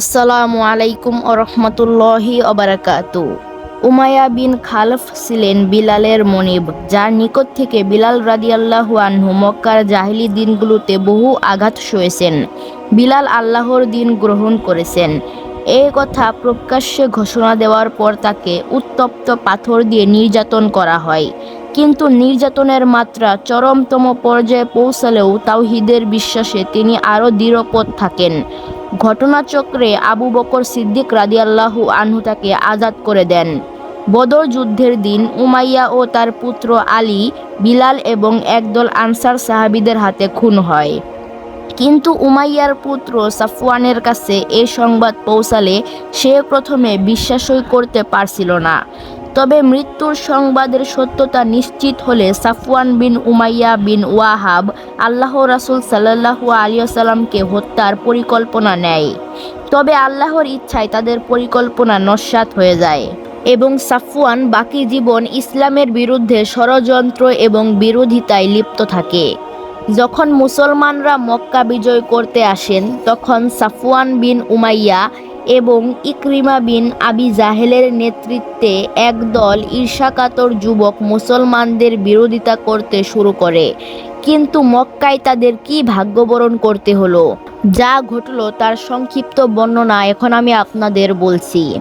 আসসালামু আলাইকুম ওরহমতুল্লাহি অবরাকাতু উমায়া বিন খালফ ছিলেন বিলালের মনিব, যার নিকট থেকে বিলাল রাদিয়াল্লাহু আনহু মক্কার জাহিলি দিনগুলোতে বহু আঘাত সয়েছেন বিলাল আল্লাহর দিন গ্রহণ করেছেন। এই কথা প্রকাশ্যে ঘোষণা দেওয়ার পর তাকে উত্তপ্ত পাথর দিয়ে নির্যাতন করা হয়। কিন্তু নির্যাতনের মাত্রা চরমতম পর্যায়ে পৌঁছালেও তাওহিদের বিশ্বাসে তিনি আরও দৃঢ়পদ থাকেন। ঘটনাচক্রে আবু বকর সিদ্দিক রাদিয়াল্লাহু আনহু তাকে আজাদ করে দেন। বদর যুদ্ধের দিন উমাইয়া ও তার পুত্র আলী, বিলাল এবং একদল আনসার সাহাবিদের হাতে খুন হয়। কিন্তু উমাইয়ার পুত্র সাফওয়ানের কাছে এ সংবাদ পৌঁছালে সে প্রথমে বিশ্বাসই করতে পারছিল না। তবে মৃত্যুর সংবাদের সত্যতা নিশ্চিত হলে Safwan bin Umayya bin Wahab আল্লাহ রাসুল সাল্লাহু আলিয়াল্লামকে হত্যার পরিকল্পনা নেয়। তবে আল্লাহর ইচ্ছায় তাদের পরিকল্পনা নস্যাৎ হয়ে যায় এবং সাফওয়ান বাকি জীবন ইসলামের বিরুদ্ধে ষড়যন্ত্র এবং বিরোধিতায় লিপ্ত থাকে। যখন মুসলমানরা মক্কা বিজয় করতে আসেন, তখন সাফওয়ান বিন উমাইয়া এবং ইকরিমা বিন আবি জাহেলের নেতৃত্বে একদল ঈর্ষাকাতর যুবক মুসলমানদের বিরোধিতা করতে শুরু করে। কিন্তু মক্কায় তাদের কি ভাগ্যবরণ করতে হলো? যা ঘটলো তার সংক্ষিপ্ত বর্ণনা এখন আমি আপনাদের বলছি।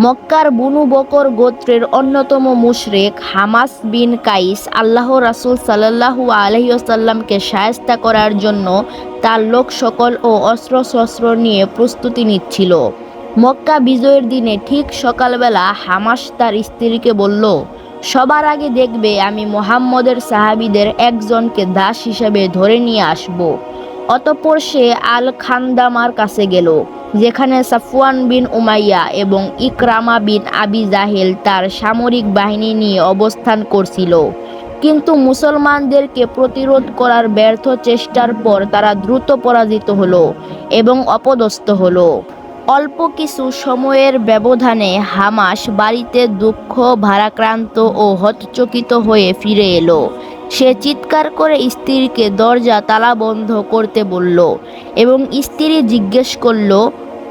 মক্কার বুনু বকর গোত্রের অন্যতম মুশরেক হামাস বিন কাইস আল্লাহ রাসুল সাল্লাহু আলহিউসাল্লামকে সায়স্তা করার জন্য তার লোক সকল ও অস্ত্রশস্ত্র নিয়ে প্রস্তুতি নিচ্ছিল। মক্কা বিজয়ের দিনে ঠিক সকালবেলা হামাস তার স্ত্রীকে বলল, সবার আগে দেখবে আমি মোহাম্মদের সাহাবিদের একজনকে দাস হিসেবে ধরে নিয়ে আসব। অতপর সে আল খান্দামার কাছে গেল, যেখানে সাফওয়ান বিন উমাইয়া এবং ইকরামা বিন আবি জাহেল তার সামরিক বাহিনী নিয়ে অবস্থান করছিল। কিন্তু মুসলমানদেরকে প্রতিরোধ করার ব্যর্থ চেষ্টার পর তারা দ্রুত পরাজিত হলো এবং অপদস্থ হলো। অল্প কিছু সময়ের ব্যবধানে হামাস বাড়িতে দুঃখ, ভারাক্রান্ত ও হতচকিত হয়ে ফিরে এলো। সে চিৎকার করে স্ত্রীকে দরজা তালা বন্ধ করতে বলল এবং স্ত্রী জিজ্ঞেস করল,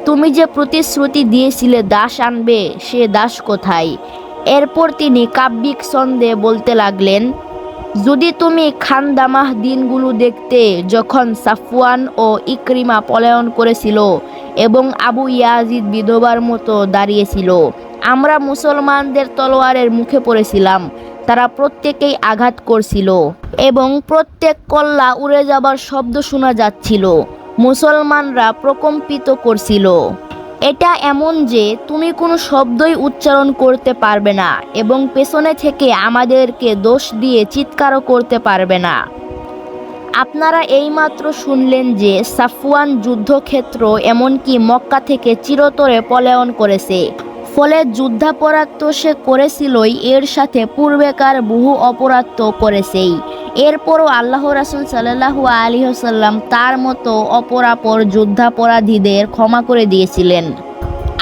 তুমি যে প্রতিশ্রুতি দিয়েছিলে দাস আনবে, সে দাস কোথায়? এরপর তিনি কাব্যিক ছন্দে বলতে লাগলেন, যদি তুমি খানদামাহ দিনগুলো দেখতে যখন সাফওয়ান ও ইকরিমা পলায়ন করেছিল এবং আবু ইয়াজিদ বিধবার মতো দাঁড়িয়েছিল, আমরা মুসলমানদের তলোয়ারের মুখে পড়েছিলাম, তারা প্রত্যেকেই আঘাত করছিল এবং প্রত্যেক কল্লা উড়ে যাবার শব্দ শোনা যাচ্ছিল, মুসলমানরা প্রকম্পিত করছিল। এটা এমন যে তুমি কোনো শব্দই উচ্চারণ করতে পারবে না এবং পেছনে থেকে আমাদেরকে দোষ দিয়ে চিৎকারও করতে পারবে না। আপনারা এইমাত্র শুনলেন যে সাফওয়ান যুদ্ধক্ষেত্র এমনকি মক্কা থেকে চিরতরে পলায়ন করেছে। ফলে যুদ্ধাপরাধ তো সে করেছিলই, এর সাথে পূর্বেকার বহু অপরাধ তো করেছেই। এরপরও আল্লাহ রাসুল সাল্লাহু আলী সাল্লাম তার মতো অপরাপর যুদ্ধাপরাধীদের ক্ষমা করে দিয়েছিলেন।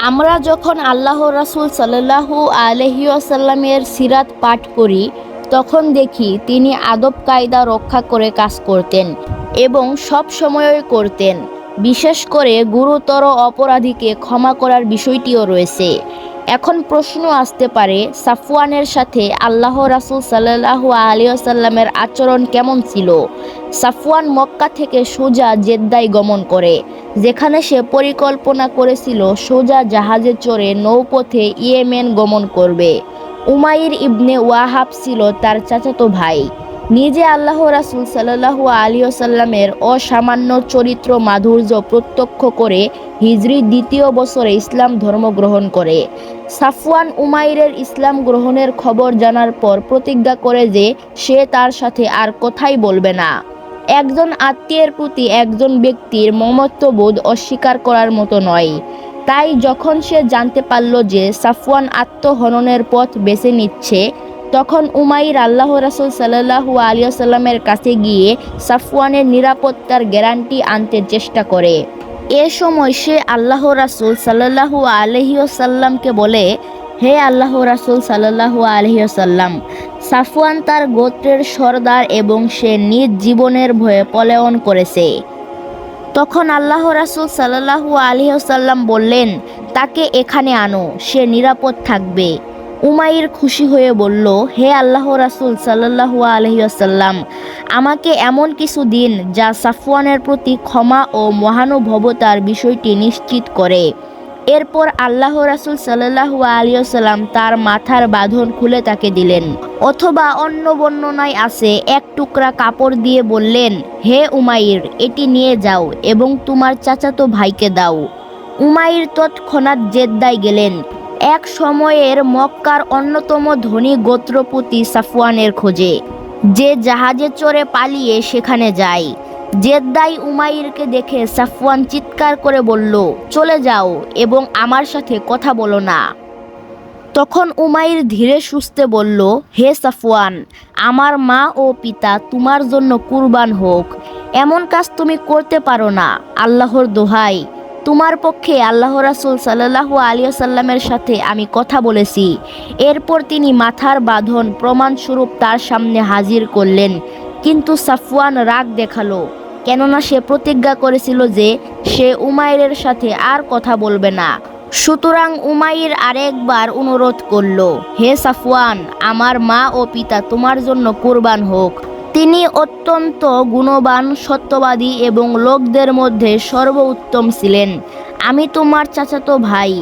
আমরা যখন আল্লাহ রাসুল সাল্লাহু আলহিউসাল্লামের সিরাত পাঠ করি, তখন দেখি তিনি আদব কায়দা রক্ষা করে কাজ করতেন এবং সব সময়ই করতেন। বিশেষ করে গুরুতর অপরাধীকে ক্ষমা করার বিষয়টিও রয়েছে। এখন প্রশ্ন আসতে পারে, সাফওয়ানের সাথে আল্লাহ রাসুল সাল্লাহু আলিয়াসাল্লামের আচরণ কেমন ছিল? সাফওয়ান মক্কা থেকে সোজা জেদ্দায় গমন করে, যেখানে সে পরিকল্পনা করেছিল সোজা জাহাজে চড়ে নৌপথে ইয়েমেন গমন করবে। উমাইর ইবনে ওয়াহাব ছিল তার চাচাতো ভাই। নিজে আল্লাহ রাসুল সাল্লাহু আলিয়াল্লামের অসামান্য চরিত্র মাধুর্য প্রত্যক্ষ করে হিজরি দ্বিতীয় বছরে ইসলাম ধর্ম গ্রহণ করে। সাফওয়ান উমাইরের ইসলাম গ্রহণের খবর জানার পর প্রতিজ্ঞা করে যে সে তার সাথে আর কথাই বলবে না। একজন আত্মীয়ের প্রতি একজন ব্যক্তির মমত্ববোধ অস্বীকার করার মতো নয়। তাই যখন সে জানতে পারল যে সাফওয়ান আত্মহননের পথ বেছে নিচ্ছে তখন উমাইর আল্লাহ রাসুল সাল্লাহু আলিয়াল্লামের কাছে গিয়ে সাফওয়ানের নিরাপত্তার গ্যারান্টি আনতে চেষ্টা করে। এ সময় সে আল্লাহ রাসুল সাল্লাহু আলহিউসাল্লামকে বলে, হে আল্লাহ রাসুল সাল্লাহু আলহিউসাল্লাম সাফওয়ান তার গোত্রের সর্দার এবং সে নিজ জীবনের ভয়ে পলায়ন করেছে। তখন আল্লাহ রাসুল সাল্লাহু আলহিহসাল্লাম বললেন, তাকে এখানে আনো, সে নিরাপদ থাকবে। উমাইর খুশি হয়ে বলল, হে আল্লাহ রাসুল সাল্লাহু আলহিহসাল্লাম আমাকে এমন কিছু দিন যা সাফওয়ানের প্রতি ক্ষমা ও মহানুভবতার বিষয়টি নিশ্চিত করে। এরপর আল্লাহ রাসুল সাল্লাহু আলিয়াল্লাম তার মাথার বাঁধন খুলে তাকে দিলেন। অথবা অন্য বর্ণনায় আছে, এক টুকরা কাপড় দিয়ে বললেন, হে উমাইর, এটি নিয়ে যাও এবং তোমার চাচাতো ভাইকে দাও। উমাইর তৎক্ষণাৎ জেদ্দায় গেলেন। এক সময়ের মক্কার অন্যতম ধনী গোত্রপতি সাফওয়ানের খোঁজে। যে জাহাজে চড়ে পালিয়ে সেখানে যায়। জেদ্দাই উমাইরকে দেখে সাফওয়ান চিৎকার করে বলল, চলে যাও এবং আমার সাথে কথা বলো না। তখন উমাইর ধীরে সুস্থে বলল, হে সাফওয়ান, আমার মা ও পিতা তোমার জন্য কুরবান হোক। এমন কাজ তুমি করতে পারো না, আল্লাহর দোহাই। তোমার পক্ষে আল্লাহ রাসুল সাল্লাহু আলিয়া সাল্লামের সাথে আমি কথা বলেছি। এরপর তিনি মাথার বাঁধন প্রমাণস্বরূপ তার সামনে হাজির করলেন, কিন্তু সাফওয়ান রাগ দেখাল, কেননা সে প্রতিজ্ঞা করেছিল যে সে উমাইরের সাথে আর কথা বলবে না। সুতরাং উমাইর আরেকবার অনুরোধ করল, হে সাফওয়ান, আমার মা ও পিতা তোমার জন্য কুরবান হোক। তিনি অত্যন্ত গুণবান, সত্যবাদী এবং লোকদের মধ্যে সর্বোত্তম ছিলেন। আমি তোমার চাচাতো ভাই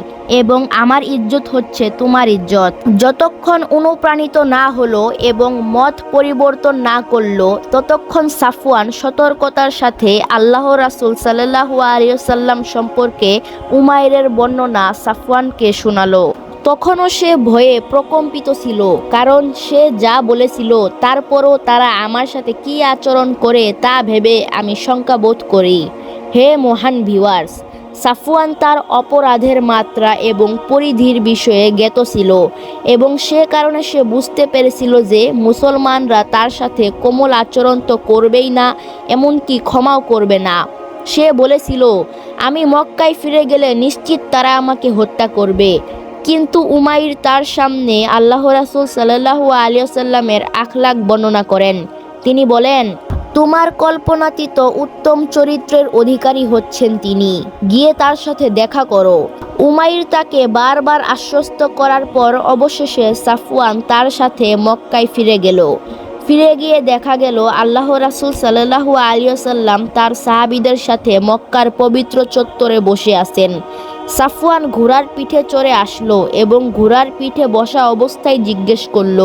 এবং আমার ইজ্জত হচ্ছে তোমার ইজ্জত। যতক্ষণ অনুপ্রাণিত না হলো এবং মত পরিবর্তন না করল, ততক্ষণ সাফওয়ান সতর্কতার সাথে আল্লাহ রাসুল সাল্লাহু আলিয়াল্লাম সম্পর্কে উমাইরের বর্ণনা সাফওয়ানকে শোনালো। তখনও সে ভয়ে প্রকম্পিত ছিল, কারণ সে যা বলেছিল, তারপরও তারা আমার সাথে কি আচরণ করে তা ভেবে আমি শঙ্কা বোধ করি। হে মহান ভিউয়ার্স, সাফওয়ান তার অপরাধের মাত্রা এবং পরিধির বিষয়ে জ্ঞাত ছিল এবং সে কারণে সে বুঝতে পেরেছিল যে মুসলমানরা তার সাথে কোমল আচরণ তো করবেই না, এমনকি ক্ষমাও করবে না। সে বলেছিল, আমি মক্কায় ফিরে গেলে নিশ্চিত তারা আমাকে হত্যা করবে। কিন্তু উমাইর তার সামনে আল্লাহ রাসুল সাল্লাহু আলিয়াল্লামের আখলাক বর্ণনা করেন। তিনি বলেন, তোমার কল্পনাতীত উত্তম চরিত্রের অধিকারী হচ্ছেন তিনি। গিয়ে তার সাথে দেখা করো। উমাইর তাকে বারবার আশ্বস্ত করার পর অবশেষে সাফওয়ান তার সাথে মক্কায় ফিরে গেল। ফিরে গিয়ে দেখা গেল, আল্লাহ রাসুল সাল্লাহু আলিয়াল্লাম তার সাহাবিদের সাথে মক্কার পবিত্র চত্বরে বসে আছেন। সাফওয়ান ঘোড়ার পিঠে চড়ে আসলো এবং ঘোড়ার পিঠে বসা অবস্থায় জিজ্ঞেস করল,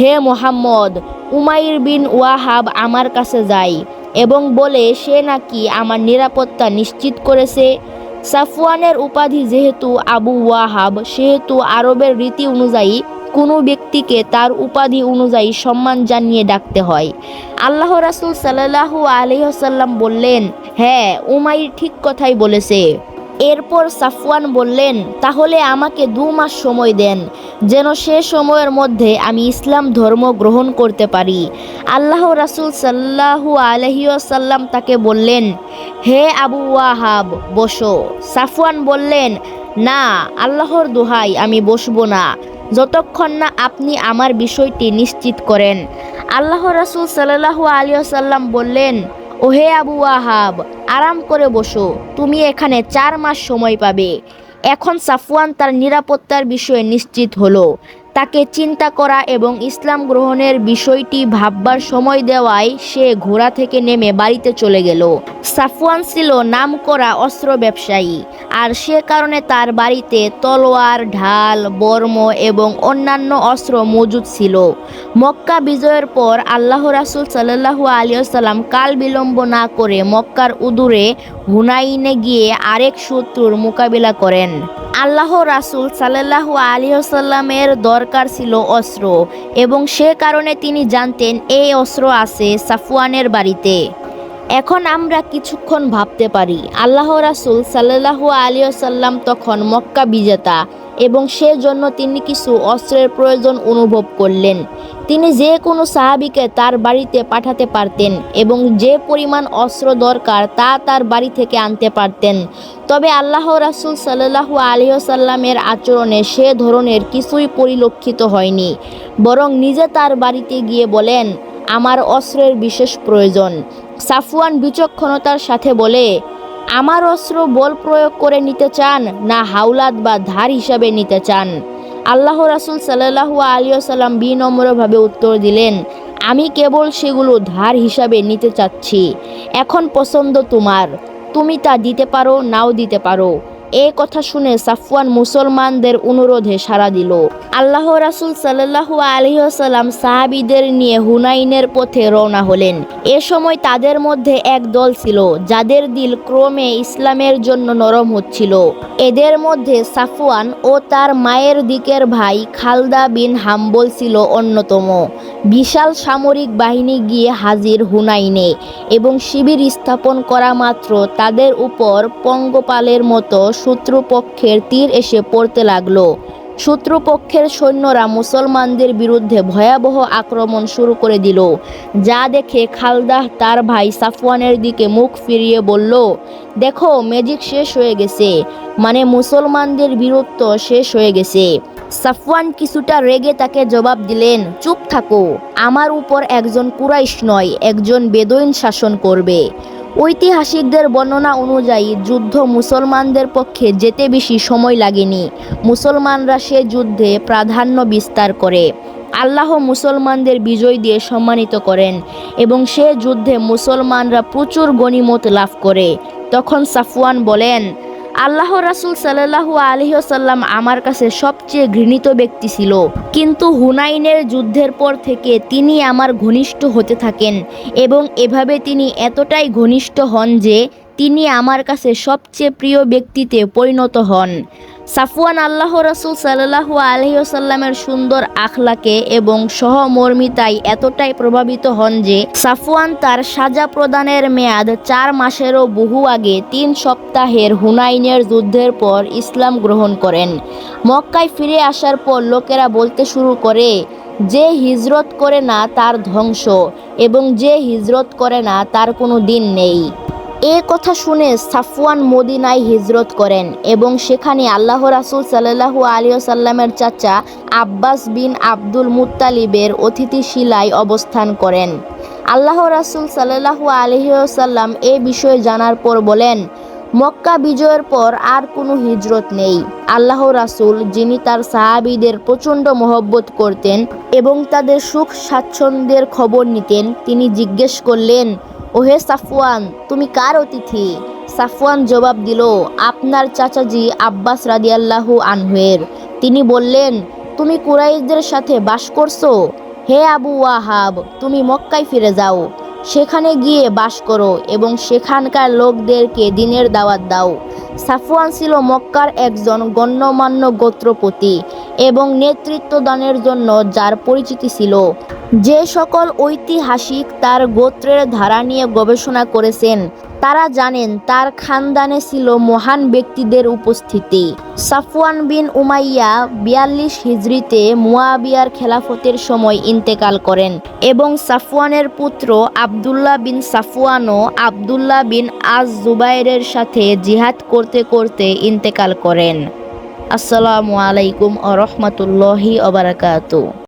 হে মোহাম্মদ, উমাইর বিন ওয়াহাব আমার কাছে যাই। এবং বলে, সে নাকি আমার নিরাপত্তা নিশ্চিত করেছে। সাফওয়ানের উপাধি যেহেতু আবু ওয়াহাব, সেহেতু আরবের রীতি অনুযায়ী কোনো ব্যক্তিকে তার উপাধি অনুযায়ী সম্মান জানিয়ে ডাকতে হয়। আল্লাহ রাসুল সাল্লাহু আলহ্লাম বললেন হ্যাঁ উমাইর ঠিক কথাই বলেছে। এরপর সাফওয়ান বললেন, তাহলে আমাকে দু মাস সময় দেন, যেন সে সময়ের মধ্যে আমি ইসলাম ধর্ম গ্রহণ করতে পারি। আল্লাহ রাসুল সাল্লাহু আলহিউসাল্লাম তাকে বললেন, হে আবু ওয়াহাব, বসো। সাফওয়ান বললেন, না, আল্লাহর দোহাই আমি বসবো না, যতক্ষণ না আপনি আমার বিষয়টি নিশ্চিত করেন। আল্লাহ রাসুল সাল্লাহু আলিয়াল্লাম বললেন ওহে আবু আহাব আরাম করে বসো, তুমি এখানে চার মাস সময় পাবে। এখন সাফওয়ান তার নিরাপত্তার বিষয়ে নিশ্চিত হলো। তাকে চিন্তা করা এবং ইসলাম গ্রহণের বিষয়টি ভাববার সময় দেওয়ায় সে ঘোড়া থেকে নেমে বাড়িতে চলে গেল। সাফওয়ান ছিল নাম করা অস্ত্র ব্যবসায়ী, আর সে কারণে তার বাড়িতে তলোয়ার, ঢাল, বর্ম এবং অন্যান্য অস্ত্র মজুদ ছিল। মক্কা বিজয়ের পর আল্লাহ রাসুল সাল্লাহু আলিয়াল্লাম কাল বিলম্ব না করে মক্কার উদূরে হুনাইনে গিয়ে আরেক শত্রুর মোকাবিলা করেন। আল্লাহ রাসুল সাল্লাহু আলিয়াল্লামের দরকার ছিল অস্ত্র এবং সে কারণে তিনি জানতেন এই অস্ত্র আছে সাফওয়ানের বাড়িতে। এখন আমরা কিছুক্ষণ ভাবতে পারি, আল্লাহ রাসুল সাল্লাহু আলিয়াল্লাম তখন মক্কা বিজেতা এবং সেজন্য তিনি কিছু অস্ত্রের প্রয়োজন অনুভব করলেন। তিনি যে কোনো সাহাবিকে তার বাড়িতে পাঠাতে পারতেন এবং যে পরিমাণ অস্ত্র দরকার তা তার বাড়ি থেকে আনতে পারতেন। তবে আল্লাহ রাসুল সাল্লাহু আলিয়াল্লামের আচরণে সে ধরনের কিছুই পরিলক্ষিত হয়নি। বরং নিজে তার বাড়িতে গিয়ে বলেন, আমার অস্ত্রের বিশেষ প্রয়োজন। সাফওয়ান বিচক্ষণতার সাথে বলে আমার অস্ত্র বল প্রয়োগ করে নিতে চান, না হাওলাত বা ধার হিসাবে নিতে চান। আল্লাহ রাসুল আলী আলিয়াল্লাম বিনম্রভাবে উত্তর দিলেন, আমি কেবল সেগুলো ধার হিসাবে নিতে চাচ্ছি। এখন পছন্দ তোমার। তুমি তা দিতে পারো, নাও দিতে পারো। এই কথা শুনে সাফওয়ান মুসলমানদের অনুরোধে সাড়া দিল। আল্লাহ রাসুল সাল্লাহু আলহিহাসাল্লাম সাহাবিদের নিয়ে হুনাইনের পথে রওনা হলেন। এ সময় তাদের মধ্যে এক দল ছিল, যাদের দিল ক্রমে ইসলামের জন্য নরম হচ্ছিল। এদের মধ্যে সাফওয়ান ও তার মায়ের দিকের ভাই খালদা বিন হাম্বল ছিল অন্যতম। বিশাল সামরিক বাহিনী গিয়ে হাজির হুনাইনে এবং শিবির স্থাপন করা মাত্র তাদের উপর পঙ্গপালের মতো শত্রুপক্ষের তীর এসে পড়তে লাগল। শত্রুপক্ষের সৈন্যরা মুসলমানদের বিরুদ্ধে ভয়াবহ আক্রমণ শুরু করে দিল। যা দেখে খালদাহ তার ভাই সাফওয়ানের দিকে মুখ ফিরিয়ে বলল, দেখো, ম্যাজিক শেষ হয়ে গেছে। মানে মুসলমানদের বীরত্ব শেষ হয়ে গেছে। সাফওয়ান কিছুটা রেগে তাকে জবাব দিলেন, চুপ থাকো। আমার উপর একজন কুরাইশ নয়, একজন বেদইন শাসন করবে। ঐতিহাসিকদের বর্ণনা অনুযায়ী যুদ্ধ মুসলমানদের পক্ষে যেতে বেশি সময় লাগেনি। মুসলমানরা সে যুদ্ধে প্রাধান্য বিস্তার করে। আল্লাহ মুসলমানদের বিজয় দিয়ে সম্মানিত করেন এবং সে যুদ্ধে মুসলমানরা প্রচুর গণিমত লাভ করে। তখন সাফওয়ান বলেন আল্লাহ রাসুল সাল্লাহু আলহিহসাল্লাম আমার কাছে সবচেয়ে ঘৃণিত ব্যক্তি ছিল। কিন্তু হুনাইনের যুদ্ধের পর থেকে তিনি আমার ঘনিষ্ঠ হতে থাকেন এবং এভাবে তিনি এতটাই ঘনিষ্ঠ হন যে তিনি আমার কাছে সবচেয়ে প্রিয় ব্যক্তিতে পরিণত হন। সাফওয়ান আল্লাহ রাসুল সাল্লাহু আলহিহসাল্লামের সুন্দর আখলাকে এবং সহমর্মিতায় এতটাই প্রভাবিত হন যে সাফওয়ান তার সাজা প্রদানের মেয়াদ চার মাসেরও বহু আগে তিন সপ্তাহের হুনাইনের যুদ্ধের পর ইসলাম গ্রহণ করেন। মক্কায় ফিরে আসার পর লোকেরা বলতে শুরু করে, যে হিজরত করে না তার ধ্বংস এবং যে হিজরত করে না তার কোনো দিন নেই। এ কথা শুনে সাফওয়ান মদিনায় হিজরত করেন এবং সেখানে আল্লাহ রাসুল সাল্লাহু আলিয়াল্লামের চাচা আব্বাস বিন আব্দুল মুত্তালিবের অতিথিশিলায় অবস্থান করেন। আল্লাহ রাসুল সাল্লাহু আলহিসাল্লাম এ বিষয়ে জানার পর বলেন, মক্কা বিজয়ের পর আর কোনো হিজরত নেই। আল্লাহ রাসুল যিনি তার সাহাবিদের প্রচণ্ড মহব্বত করতেন এবং তাদের সুখ স্বাচ্ছন্দ্যের খবর নিতেন, তিনি জিজ্ঞেস করলেন ওহে সাফওয়ান, তুমি কার অতিথি? সাফওয়ান জবাব দিল, আপনার চাচাজি আব্বাস রাদিয়াল্লাহু আনহুয়ের। তিনি বললেন, তুমি কুরাইশদের সাথে বাস করছ? হে আবু ওয়াহাব, তুমি মক্কায় ফিরে যাও। সেখানে গিয়ে বাস করো এবং সেখানকার লোকদেরকে দিনের দাওয়াত দাও। সাফওয়ান ছিল মক্কার একজন গণ্যমান্য গোত্রপতি এবং নেতৃত্ব দানের জন্য যার পরিচিতি ছিল। যে সকল ঐতিহাসিক তার গোত্রের ধারা নিয়ে গবেষণা করেছেন তারা জানেন তার খানদানে ছিল মহান ব্যক্তিদের উপস্থিতি। সাফওয়ান বিন উমাইয়া বিয়াল্লিশ হিজড়িতে মুয়াবিয়ার খেলাফতের সময় ইন্তেকাল করেন এবং সাফওয়ানের পুত্র আবদুল্লাহ বিন সাফওয়ানও আবদুল্লাহ বিন আজ জুবাইরের সাথে জিহাদ করতে করতে ইন্তেকাল করেন। আসসালামু আলাইকুম আ রহমতুল্লাহি